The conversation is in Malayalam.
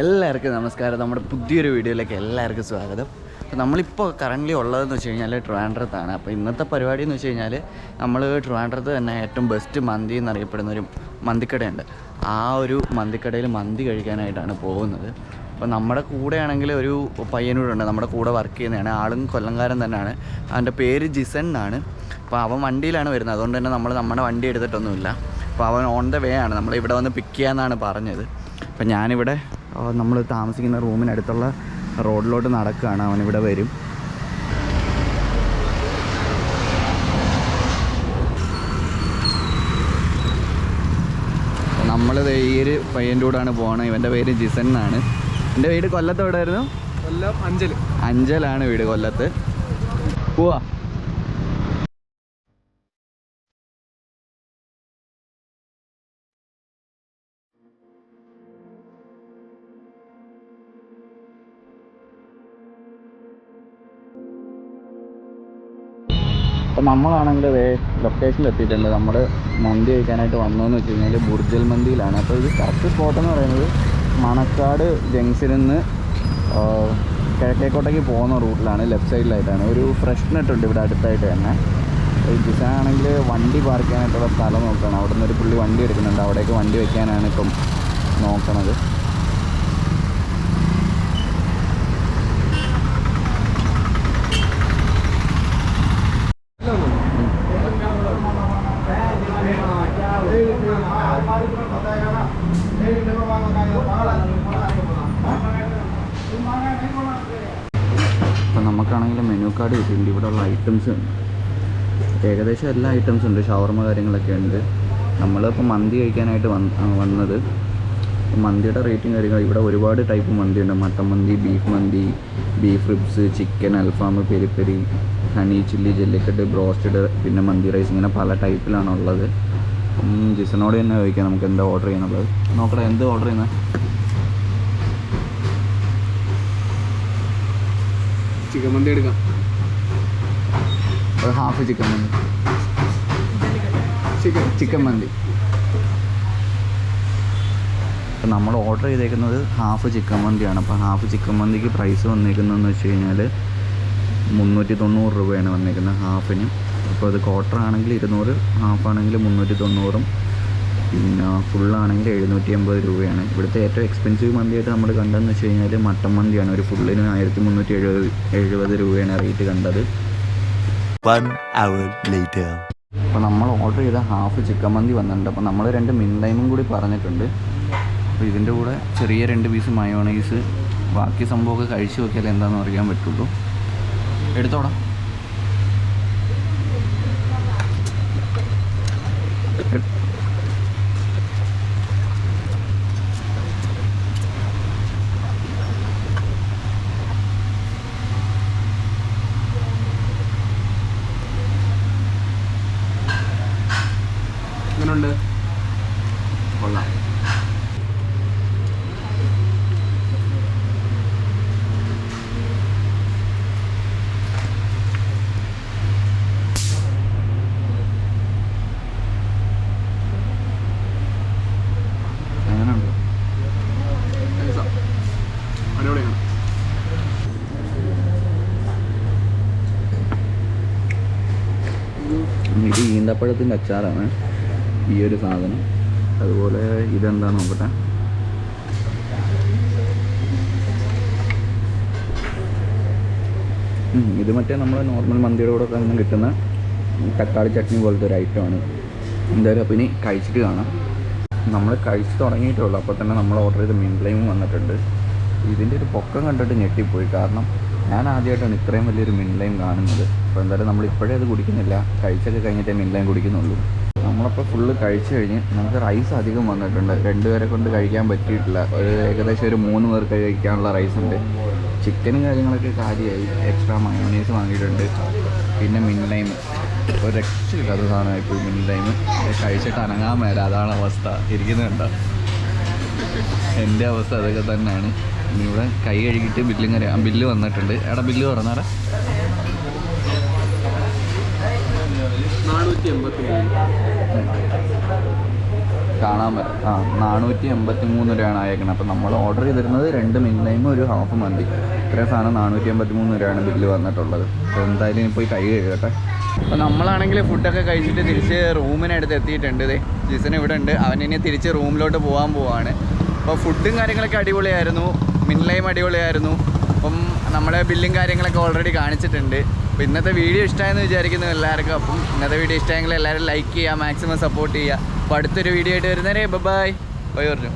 എല്ലാവർക്കും നമസ്കാരം. നമ്മുടെ പുതിയൊരു വീഡിയോയിലേക്ക് എല്ലാവർക്കും സ്വാഗതം. അപ്പോൾ നമ്മളിപ്പോൾ കറന്റ്ലി ഉള്ളതെന്ന് വെച്ച് കഴിഞ്ഞാൽ ട്രിവാൻഡ്രത്താണ്. അപ്പോൾ ഇന്നത്തെ പരിപാടി എന്ന് വെച്ച് കഴിഞ്ഞാൽ നമ്മൾ ട്രിവാൻഡ്രത്ത് തന്നെ ഏറ്റവും ബെസ്റ്റ് മന്തി എന്നറിയപ്പെടുന്ന ഒരു മന്തിക്കടയുണ്ട്. ആ ഒരു മന്തിക്കടയിൽ മന്തി കഴിക്കാനായിട്ടാണ് പോകുന്നത്. അപ്പോൾ നമ്മുടെ കൂടെയാണെങ്കിൽ ഒരു പയ്യനൂടുണ്ട് നമ്മുടെ കൂടെ വർക്ക് ചെയ്യുന്നതാണ്. ആളും കൊല്ലംകാരൻ തന്നെയാണ്. അവന്റെ പേര് ജിസൻ എന്നാണ്. അപ്പോൾ അവൻ വണ്ടിയിലാണ് വരുന്നത്. അതുകൊണ്ട് തന്നെ നമ്മൾ നമ്മുടെ വണ്ടി എടുത്തിട്ടൊന്നുമില്ല. അപ്പോൾ അവൻ ഓൺ ദ വേ ആണ്. നമ്മൾ ഇവിടെ വന്ന് പിക്ക് ചെയ്യാമെന്നാണ് പറഞ്ഞത്. അപ്പോൾ ഞാനിവിടെ നമ്മൾ താമസിക്കുന്ന റൂമിനടുത്തുള്ള റോഡിലോട്ട് നടക്കുകയാണ് അവനിവിടെ വരും. നമ്മൾ ഈ ഒരു പയ്യന്റെ കൂടാണ് പോകണത് ഇവന്റെ പേര് ജിസൻ എന്നാണ്. എന്റെ വീട് കൊല്ലത്ത് എവിടെയായിരുന്നു? കൊല്ലം അഞ്ചൽ അഞ്ചലാണ് വീട് കൊല്ലത്ത്. പോവാ. അപ്പം നമ്മളാണെങ്കിൽ വേ ലൊക്കേഷനിൽ എത്തിയിട്ടുണ്ട് നമ്മൾ മന്തി കഴിക്കാനായിട്ട് വന്നതെന്ന് വെച്ച് കഴിഞ്ഞാൽ ബുർജൽ മന്തിയിലാണ്. അപ്പോൾ ഇത് കറക്റ്റ് സ്പോട്ട് എന്ന് പറയുന്നത് മണക്കാട് ജംഗ്ഷനിൽ നിന്ന് കിഴക്കേക്കോട്ടേക്ക് പോകുന്ന റൂട്ടിലാണ് ലെഫ്റ്റ് സൈഡിലായിട്ടാണ് ഒരു ഫ്രഷ് നെറ്റ് ഉണ്ട് ഇവിടെ അടുത്തായിട്ട് തന്നെ. ജിസാണെങ്കിൽ വണ്ടി പാർക്ക് ചെയ്യാനായിട്ടുള്ള സ്ഥലം നോക്കണം. അവിടെ നിന്ന് ഒരു പുള്ളി വണ്ടി എടുക്കുന്നുണ്ട്. അവിടേക്ക് വണ്ടി വയ്ക്കാനാണ് ഇപ്പം നോക്കണത്. നമുക്കാണെങ്കിൽ മെനു കാർഡ് കിട്ടിയിട്ടുണ്ട്. ഇവിടെയുള്ള ഐറ്റംസ് ഉണ്ട്. ഏകദേശം എല്ലാ ഐറ്റംസും ഉണ്ട്. ഷവർമ കാര്യങ്ങളൊക്കെ ഉണ്ട്. നമ്മളിപ്പോൾ മന്തി കഴിക്കാനായിട്ട് വന്ന് വന്നത്. മന്തിയുടെ റേറ്റും കാര്യങ്ങൾ ഇവിടെ ഒരുപാട് ടൈപ്പ് മന്തി ഉണ്ട് മട്ടൻ മന്തി ബീഫ് മന്തി ബീഫ് റിബ്സ് ചിക്കൻ അൽഫാം peri peri peri honey chilli Jallikattu broasted പിന്നെ മന്തി റൈസ് ഇങ്ങനെ പല ടൈപ്പിലാണ് ഉള്ളത്. ജിസനോട് തന്നെ ചോദിക്കാം നമുക്ക് എന്താ ഓർഡർ ചെയ്യണുള്ളത് നോക്കട്ടെ എന്ത് ഓർഡർ ചെയ്യുന്നത് ചിക്കൻ മന്തി എടുക്കാം. ഒരു ഹാഫ് ചിക്കൻ മന്തി. ചിക്കൻ ചിക്കൻ മന്തി. അപ്പം നമ്മൾ ഓർഡർ ചെയ്തേക്കുന്നത് ഹാഫ് ചിക്കൻ മന്തിയാണ്. അപ്പോൾ ഹാഫ് ചിക്കൻ മന്തിക്ക് പ്രൈസ് വന്നേക്കുന്നതെന്ന് വെച്ച് കഴിഞ്ഞാൽ മുന്നൂറ്റി തൊണ്ണൂറ് രൂപയാണ് വന്നേക്കുന്നത് ഹാഫിന് അപ്പോൾ അത് ക്വാർട്ടർ ആണെങ്കിൽ ഇരുന്നൂറ് ഹാഫ് ആണെങ്കിൽ മുന്നൂറ്റി തൊണ്ണൂറും പിന്നെ ഫുള്ളാണെങ്കിൽ എഴുന്നൂറ്റി അമ്പത് രൂപയാണ്. ഇവിടുത്തെ ഏറ്റവും എക്സ്പെൻസീവ് മന്തിയായിട്ട് നമ്മൾ കണ്ടതെന്ന് വെച്ച് കഴിഞ്ഞാൽ മട്ടൻ മന്തിയാണ്. ഒരു ഫുള്ളിന് ആയിരത്തി മുന്നൂറ്റി എഴുപത് എഴുപത് രൂപയാണ് റേറ്റ് കണ്ടത്. അപ്പോൾ നമ്മൾ ഓർഡർ ചെയ്ത ഹാഫ് ചിക്കൻ മന്തി വന്നിട്ടുണ്ട്. അപ്പോൾ നമ്മൾ രണ്ട് മിൻലൈമും കൂടി പറഞ്ഞിട്ടുണ്ട്. അപ്പോൾ ഇതിന്റെ കൂടെ ചെറിയ രണ്ട് പീസ് മയോണൈസ് ബാക്കി സംഭവമൊക്കെ കഴിച്ചു നോക്കിയാൽ എന്താണെന്ന് അറിയാൻ പറ്റുള്ളൂ. എടുത്തോടാ. എട്- എങ്ങനെയുണ്ട്? കൊള്ളാം. ഈന്തപ്പഴത്തിന്റെ അച്ചാറാണ്. ഈ ഒരു സാധനം. അതുപോലെ ഇതെന്താ നോക്കട്ടെ? ഇത് മറ്റേ നമ്മൾ നോർമൽ മന്തിയുടെ കൂടെ ഒക്കെ നിന്ന് കിട്ടുന്ന തക്കാളി ചട്നി പോലത്തെ ഒരു ഐറ്റമാണ് എന്തായാലും അപ്പോൾ ഇനി കഴിച്ചിട്ട് കാണാം. നമ്മൾ കഴിച്ച് തുടങ്ങിയിട്ടേ ഉള്ളൂ അപ്പോൾ തന്നെ നമ്മൾ ഓർഡർ ചെയ്ത മീൻ വന്നിട്ടുണ്ട്. ഇതിന്റെ ഒരു പൊക്കം കണ്ടിട്ട് ഞെട്ടിപ്പോയി. കാരണം ഞാൻ ആദ്യമായിട്ടാണ് ഇത്രയും വലിയൊരു മിൻലൈം കാണുന്നത്. അപ്പോൾ എന്തായാലും നമ്മൾ ഇപ്പോഴേ അത് കുടിക്കുന്നില്ല. കഴിച്ചൊക്കെ കഴിഞ്ഞിട്ടേ മിൻലൈം കുടിക്കുന്നുള്ളൂ. നമ്മളപ്പോൾ ഫുള്ള് കഴിച്ചു കഴിഞ്ഞ് നമുക്ക് റൈസ് അധികം വന്നിട്ടുണ്ട്. രണ്ടുപേരെ കൊണ്ട് കഴിക്കാൻ പറ്റിയിട്ടില്ല. ഒരു ഏകദേശം ഒരു മൂന്ന് പേർക്ക് കഴിക്കാനുള്ള റൈസ് ഉണ്ട്. ചിക്കനും കാര്യങ്ങളൊക്കെ കാര്യമായി എക്സ്ട്രാ മയോണീസ് വാങ്ങിയിട്ടുണ്ട്. പിന്നെ മിൻ ഒരു രക്ഷയില്ലാത്ത സാധനമായിപ്പോയി മിൻ ലൈം കഴിച്ചിട്ട് അനങ്ങാൻ മേല. അതാണ് അവസ്ഥ. ഇരിക്കുന്നുണ്ടോ എന്റെ അവസ്ഥ അതൊക്കെ തന്നെയാണ്. ഇവിടെ കൈ കഴുകിയിട്ട് ബില്ലും കറി ബില്ല് വന്നിട്ടുണ്ട്. എടാ ബില്ല് പറഞ്ഞാടാ നാനൂറ്റി എൺപത്തി മൂന്ന് കാണാൻ പറ്റും ആ നാനൂറ്റി എൺപത്തി മൂന്ന് രൂപയാണ് അയക്കുന്നത് അപ്പോൾ നമ്മൾ ഓർഡർ ചെയ്തിരുന്നത് രണ്ട് മിനിമം ഒരു ഹാഫ് മന്തി ഇത്രയും സാധനം നാനൂറ്റി എൺപത്തി മൂന്ന് രൂപയാണ് ബില്ല് വന്നിട്ടുള്ളത്. അപ്പോൾ എന്തായാലും ഇനി പോയി കൈ കഴുകട്ടെ. അപ്പോൾ നമ്മളാണെങ്കിൽ ഫുഡൊക്കെ കഴിച്ചിട്ട് തിരിച്ച് റൂമിനടുത്ത് എത്തിയിട്ടുണ്ട് ഇതേ ജിസൻ ഇവിടെ ഉണ്ട്. അവൻ ഇനി തിരിച്ച് റൂമിലോട്ട് പോകാൻ പോവാണ്. അപ്പോൾ ഫുഡും കാര്യങ്ങളൊക്കെ അടിപൊളിയായിരുന്നു. മിൻലൈം അടിപൊളിയായിരുന്നു. അപ്പം നമ്മളെ ബില്ലും കാര്യങ്ങളൊക്കെ ഓൾറെഡി കാണിച്ചിട്ടുണ്ട്. അപ്പോൾ ഇന്നത്തെ വീഡിയോ ഇഷ്ടമായെന്ന് വിചാരിക്കുന്നു എല്ലാവർക്കും. അപ്പം ഇന്നത്തെ വീഡിയോ ഇഷ്ടമായെങ്കിൽ എല്ലാവരും ലൈക്ക് ചെയ്യുക മാക്സിമം സപ്പോർട്ട് ചെയ്യുക. അപ്പോൾ അടുത്തൊരു വീഡിയോ ആയിട്ട് വരുന്നവരെ ബൈ ബൈ പറഞ്ഞു